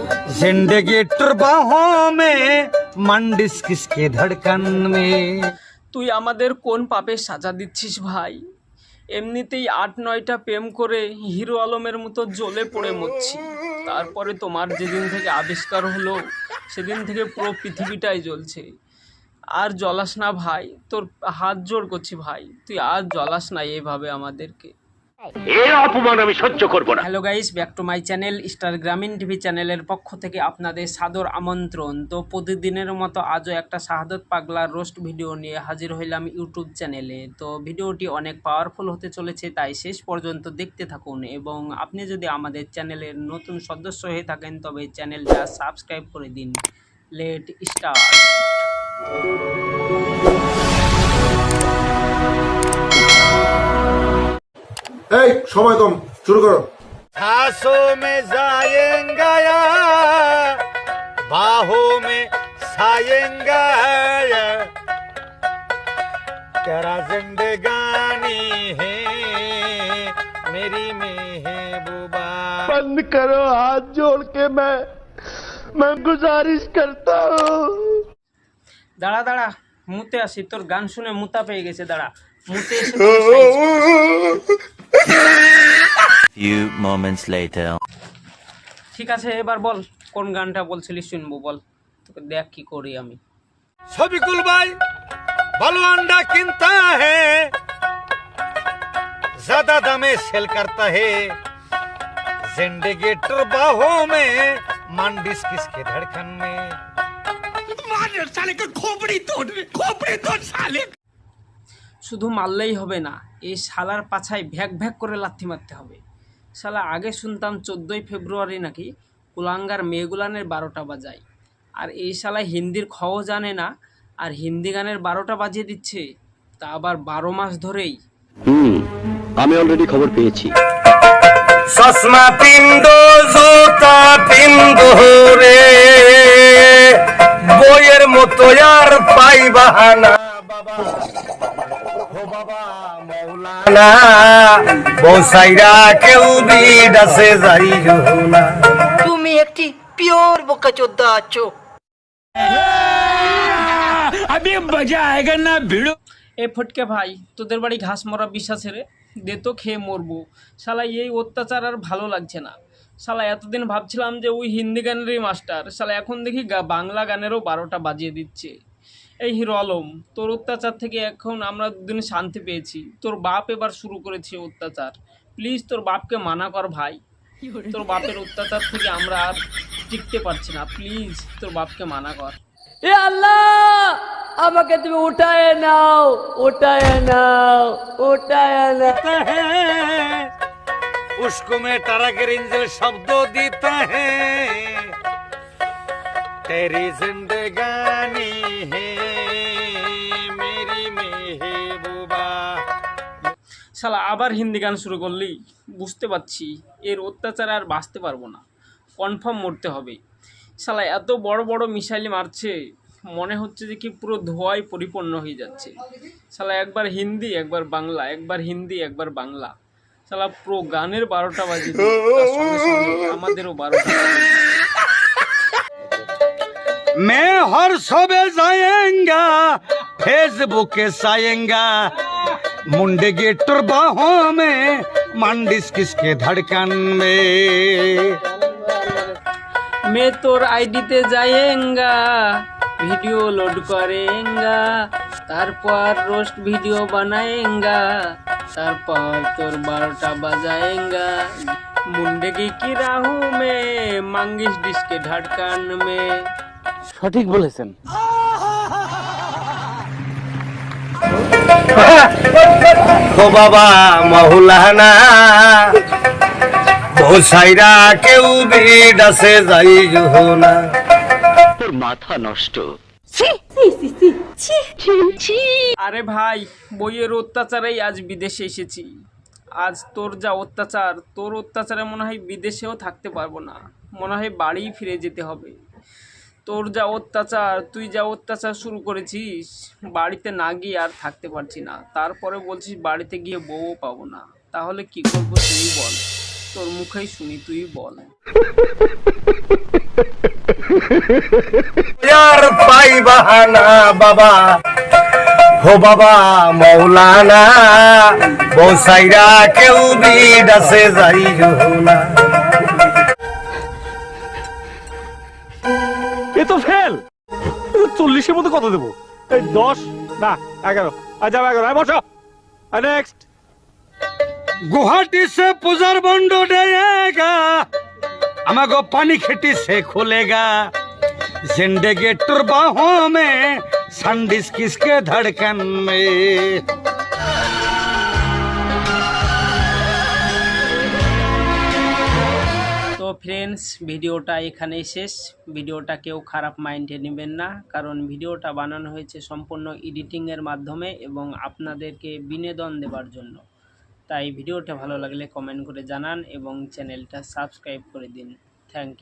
जिंदगी बाहों में मंडिस किसके धड़कन में তুই আমাদের কোন পাপের সাজা দিচ্ছিস ভাই এমনিতেই আট নয়টা প্রেম করে হিরো আলমের মতো জ্বলে পড়ে মরছি তারপরে তোমার যেদিন থেকে আবিষ্কার হলো সেদিন থেকে পুরো পৃথিবীটাই জ্বলছে আর জ্বলাস না ভাই তোর হাত জোর করছি ভাই তুই আর জ্বলাস না এইভাবে আমাদেরকে সহ্য করব hello guys back to my channel star Grameen TV চ্যানেলের পক্ষ থেকে আপনাদের সাদর আমন্ত্রণ। তো প্রতিদিনের মতো আজও একটা শাহাদত পাগলার রোস্ট ভিডিও নিয়ে হাজির হইলাম ইউটিউব চ্যানেলে তো ভিডিওটি অনেক পাওয়ারফুল হতে চলেছে, তাই শেষ পর্যন্ত দেখতে থাকুন। এবং আপনি যদি আমাদের চ্যানেলের নতুন সদস্য হয়ে থাকেন, তবে চ্যানেলটা সাবস্ক্রাইব করে দিন। লেট স্টার্ট এই সময় কম শুরু করো। মে যায়েঙ্গা বাহো মে সায়েঙ্গা তেরা জিন্দেগানি হে মেরি মেহবুবা বন্ধ করো হাত জোড় কে মে মে গুজারিশ করতা দাঁড়া দাঁড়া মুতে আসি। তোর গান শুনে মুতা পেয়ে গেছে দাঁড়া। মুতে এসে Few moments later. ঠিক আছে এবার বল কোন গানটা বলছিলিস শুনবো বল তোকে দেখ কি করি আমি সবিকুল ভাই ভালো अंडा किनता है ज्यादा दामे सेल करता है जिंदगी बाहों में मांडिस किसके धड़कन में শুধু মারলেই হবে না এই শালার পাছায় ভ্যাক ভ্যাক করে লাথি মারতে হবে। শালা আগে শুনতাম চোদ্দোই ফেব্রুয়ারি নাকি কুলাঙ্গার মেয়েগুলানের বারোটা বাজায়। আর এই শালায় হিন্দির খও জানে না আর হিন্দি গানের বারোটা বাজিয়ে দিচ্ছে তা আবার বারো মাস ধরেই। হুম আমি অলরেডি খবর পেয়েছি। চশমা পিন্দো জুতা পিন্দো রে বইয়ের মতো আর পাই বাহানা বাবা ও বাবা মৌলানা বসাইরা কেউ বিডাসে যাই না। তুমি একটি পিওর বোকাচোদ্দা আছো। এ ফটকে ভাই তোদের বাড়ি ঘাস মরা বিশ্বাস রে। দে তো খেয়ে মরবো। শালা এই অত্যাচার আর ভালো লাগছে না। শালা এতদিন ভাবছিলাম যে ওই হিন্দি গানেরই মাস্টার। শালা এখন দেখি বাংলা গানেরও বারোটা বাজিয়ে দিচ্ছে। এই হিরো আলম তোর অত্যাচার থেকে এখন আমরা দুদিন শান্তি পেয়েছি তোর বাপ এবার শুরু করেছে অত্যাচার প্লিজ তোর বাপকে মানা কর ভাই তোর বাপের অত্যাচার থেকে আমরা আর টিকতে পারছি না প্লিজ তোর বাপকে মানা কর এ আল্লাহ আমাকে তুমি উঠায় নাও উঠায় নাও উঠায় নাও हैं उसको मैं टारा के रिंजल शब्द देता है तेरी जिंदगानी শালা আবার হিন্দি গান শুরু করলি বুঝতে পারছি এর অত্যাচার আর বাঁচতে পারবো না কনফার্ম মরতে হবে শালা এত বড় বড় মিসাইল মারছে মনে হচ্ছে যে কি পুরো ধোঁয়ায় পরিপূর্ণ হয়ে যাচ্ছে শালা একবার হিন্দি একবার বাংলা একবার হিন্দি একবার বাংলা শালা পুরো গানের বারোটা বাজে তার সঙ্গে সঙ্গে আমাদেরও বারোটা বাজে। मैं हर सुबह जाएगा फेसबुक साएगा मुंडे के बाहों में मांडिस किसके धड़कन में मैं তোর আইডিতে যায়েঙ্গা ভিডিও লোড করেঙ্গা তারপর রোস্ট ভিডিও বানায়েঙ্গা তারপর তোর বারোটা বাজায়েঙ্গা মুন্ডে की की राहू में मांगिस डिस्के ढटकन में সঠিক বলেছেন ও বাবা মহুলানা। ভোসাইরা কেউ বিডাসে যাই না। তোর মাথা নষ্ট। আরে ভাই বইয়ের অত্যাচারেই আজ বিদেশে এসেছি। আজ তোর যা অত্যাচার তোর অত্যাচারে মনে হয় বিদেশেও থাকতে পারব না। মনে হয় বাড়ি ফিরে যেতে হবে। তোর যা অত্যাচার, তুই যা অত্যাচার শুরু করেছিস, বাড়িতে না গিয়ে আর থাকতে পারছি না। তারপরে বলছিস বাড়িতে গিয়ে বউও পাবো না। তাহলে কি করব তুই বল। তোর মুখেই শুনি, তুই বল। পাই বাহানা বাবা, হো বাবা মৌলানা, বউ সাইরা কেউ বিডাসে যাই না তো ফেল। চল্লিশের মধ্যে কত দেবো? এই দশ? না, এগারো। আর যাব এগারো বসো। নেক্সট গুহাটি সে পূজার বন্ড আমাগো পানি খেটি সে খুলেগা। जिंदगी বাহ মে संडिस किसके धड़कन ফ্রেন্ডস ভিডিওটা এখানেই শেষ। ভিডিওটা কেউ খারাপ মাইন্ডে নেবেন না, কারণ ভিডিওটা বানানো হয়েছে সম্পূর্ণ এডিটিংয়ের মাধ্যমে এবং আপনাদেরকে বিনোদন দেওয়ার জন্য। তাই ভিডিওটা ভালো লাগলে কমেন্ট করে জানান এবং চ্যানেলটা সাবস্ক্রাইব করে দিন। Thank you